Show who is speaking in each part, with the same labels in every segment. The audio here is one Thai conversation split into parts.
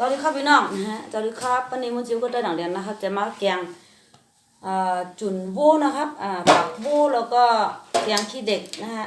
Speaker 1: สวัสดีครับพี่น้องนะฮะสวัสดีครับวันนี้มุนจิวก็ได้ดังเรียนนะครับ จะมาแกงจุนโบนะครับอ่าปักโบแล้วก็แกงขี้เด็กนะฮะ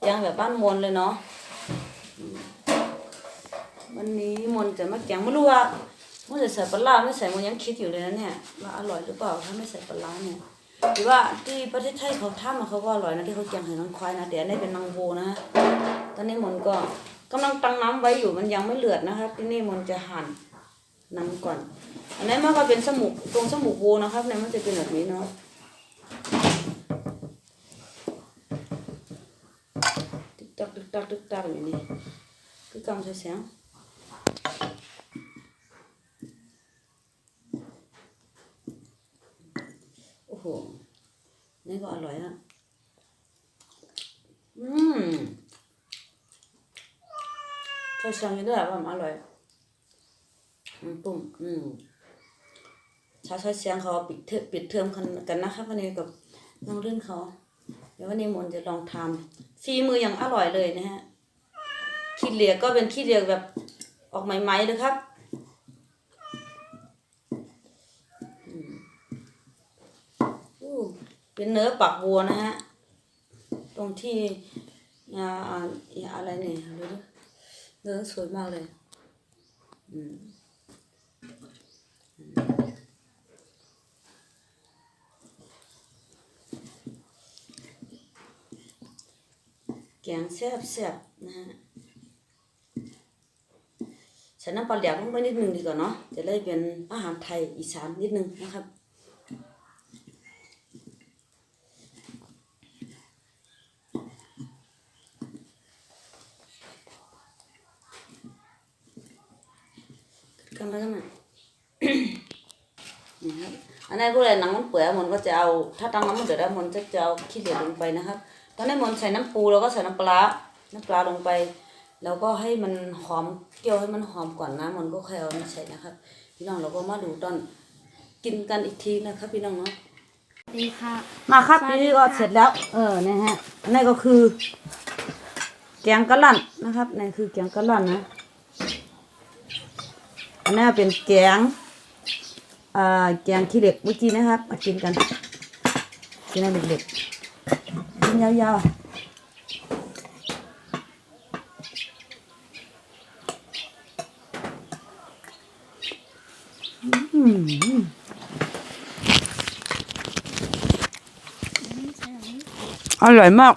Speaker 1: แกงแบบบ้านมนเลยเนาะวันนี้มนจะมาแกงไม่รู้ว่ามันจะใส่ปลาร้าไม่ใส่มันยังคิดอยู่เลยนะเนี่ยว่าอร่อยหรือเปล่าถ้าไม่ใส่ปลาเนี่ยหรือว่าที่ประเทศไทยเขาทำเขาก็อร่อยนะที่เขาแกงเห็ดน้ำควายนะแต่อันนี้เป็นนางโบนะฮะตอนนี้มนก็ กำลังตั้งน้ำไว้อยู่มันยังไม่เลือดนะครับที่นี่มันจะหั่นน้ำก่อน อันนี้มันก็เป็นสมุกตรงสมุกโวนะครับเนี่ยมันจะเป็นแบบนี้เนาะตึกตักตึกตักตึกตักอย่างนี้คือกำใช้เสียงโอ้โหนี่ก็อร่อยอะอืม ใช้เสียงอยู่ด้วยว่ามันอร่อยปุ่มอืมชาวช้เสียงเขาปิดเทอมปิดเทอมกันนะครับวันนี้กับน้องเรื่องเขา เดี๋ยววันนี้มนต์จะลองทำฝีมืออย่างอร่อยเลยนะฮะขี้เหลียกก็เป็นขี้เหลียกแบบออกใหม่ๆเลยครับอือเป็นเนื้อปักบัวนะฮะ ตรงที่อ่าอ่าอะไรเนี่ยดูดิ เนื้อสวยมากเลย อืมอืมแกงแซ่บแซ่บนะฮะใส่น้ำปลาแดกลงไปนิดนึงดีกว่าเนาะจะได้เป็นอาหารไทยอีสานนิดนึงนะครับ กันแล้วกันนะนี่ครับอันนี้ก็เลยหนังมันเปื่อยมันก็จะเอา ถ้าตั้งน้ำมันเดือดแล้วมันจะจะเอาขี้เหล็กลงไปนะครับ ตอนนี้มันใส่น้ำปูแล้วก็ใส่น้ำปลา น้ำปลาลงไป แล้วก็ให้มันหอมเกี่ยวให้มันหอมก่อนนะมันก็ค่อยเอามาใส่นะครับ พี่น้องเราก็มาดูตอนกินกันอีกทีนะครับ พี่น้องเนาะ
Speaker 2: ดีค่ะ
Speaker 1: มาครับ
Speaker 2: สวัสดี
Speaker 1: นี่ก็
Speaker 2: ค่ะ
Speaker 1: เสร็จแล้ว เออเนี่ยฮะอันนี้ก็คือ แกงกะหล่ำนะครับนี่คือแกงกะหล่ำนะ อันนี้เป็นแกงอ่าแกงขี้เหล็กเมื่อกี้นะครับ มากินกันกินให้เด็กๆกินยาวๆอร่อยมาก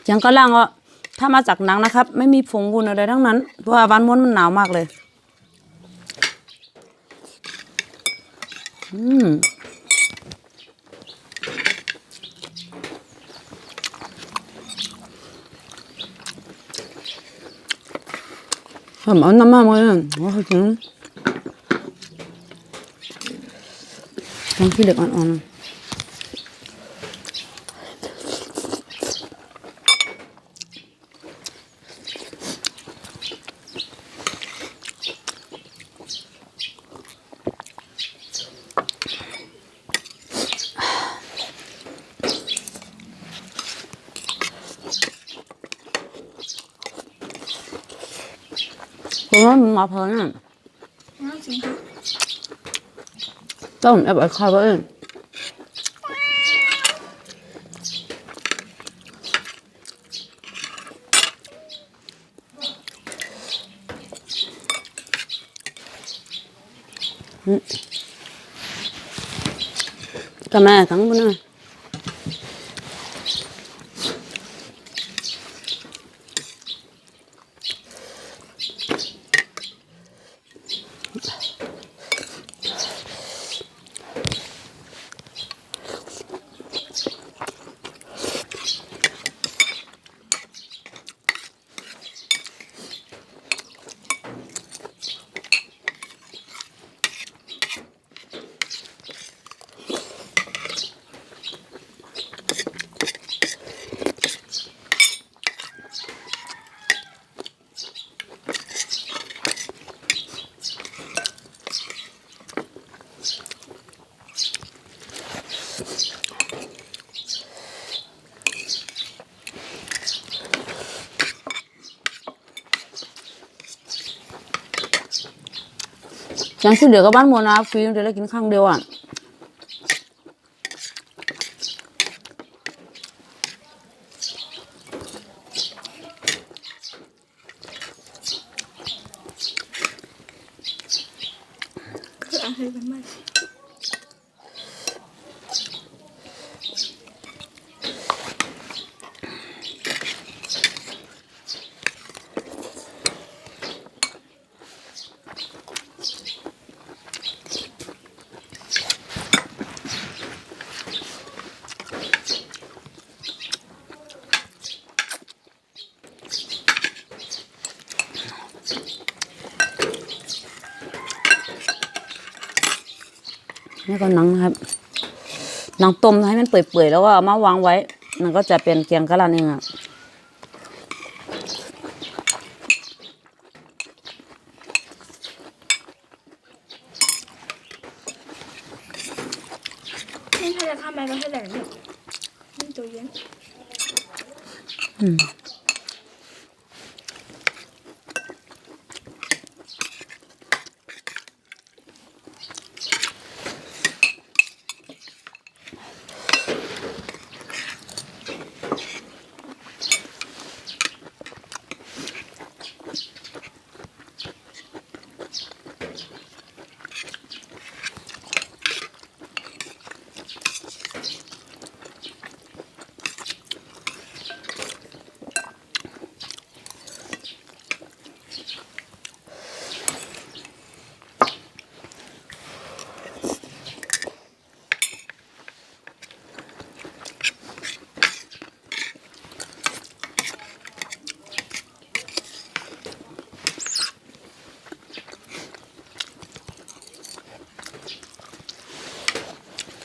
Speaker 1: เสี ยงกระลังอะถ้ามาจากหนังนะครับ ไม่มีผงวุ้นอะไรทั้งนั้น เพราะว่าบ้านม้วนมันหนาวมากเลย อืมผมอาน้ำมันมาเลยว่าเขาจริงต้องขี้เหล็กอ่อนๆ มว่ามันมาเพลินอะ
Speaker 2: น้องจริงค่ะ
Speaker 1: ต้องแอบไอ้ข้าวเองกับแม่ทั้งหมดเยแกงขี้เหลือกับบ้านมวนะฟรีเดี๋ยวเรากินข้างเดียวอะ
Speaker 2: นี่ก็
Speaker 1: หนังนะครับหนังต้มให้มันเปื่อยๆแล้วก็เอามาวางไว้ มันก็จะเป็นแกงกะหล่ำเองอะ
Speaker 2: นี่ถ้าจะข้ามไปก็ให้แหลกเนี่ยนี่ตัวเย็น
Speaker 1: อืม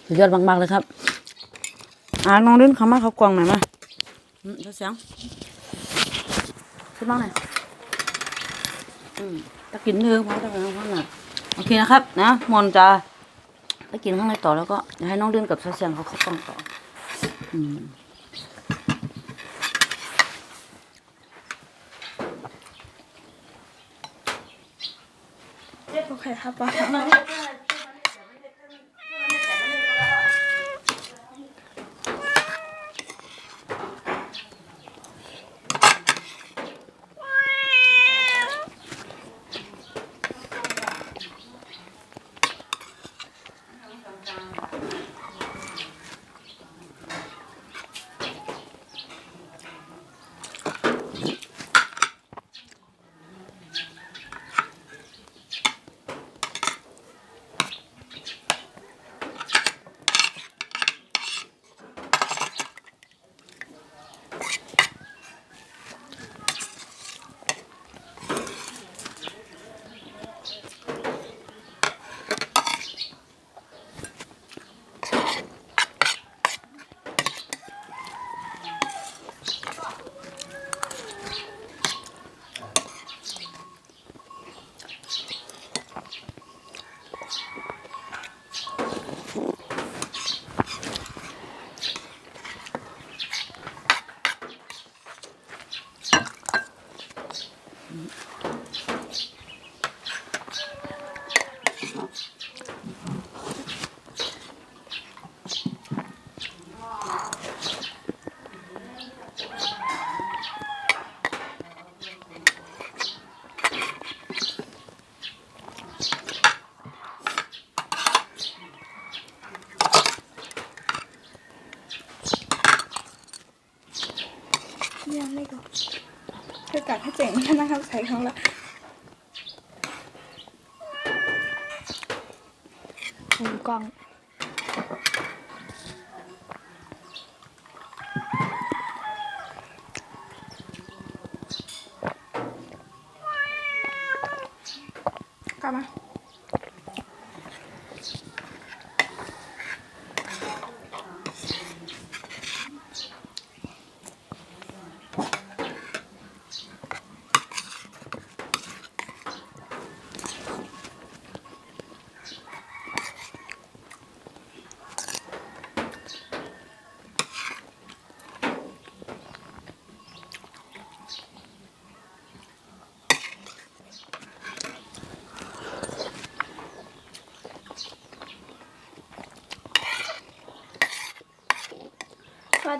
Speaker 1: สุดยอดมากๆเลยครับอ่าน้องเล่นคำว่าเขากวางหน่อยมาอืมเดี๋ยวเสียงขึ้นบ้างหน่อยอืมตะกินเนื้อพอตะกินพอหน่อยโอเคนะครับ นะมอนจะไปกินข้างในต่อแล้วก็เดี๋ยวให้น้องเล่นกับเสียงเขาเข้ากล้องต่อ อืม
Speaker 2: โอเคครับป้า กัดให้เจ๋งนะครับใส่ของละหมุนกล้องกลับมา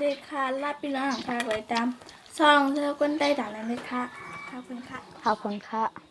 Speaker 2: ดีค่ะลาพี่น้องค่ะไว้ตามซองเธอคนใต้ด่างนั้นเลยค่ะขอบคุณค่ะ
Speaker 3: ขอบคุณค่ะ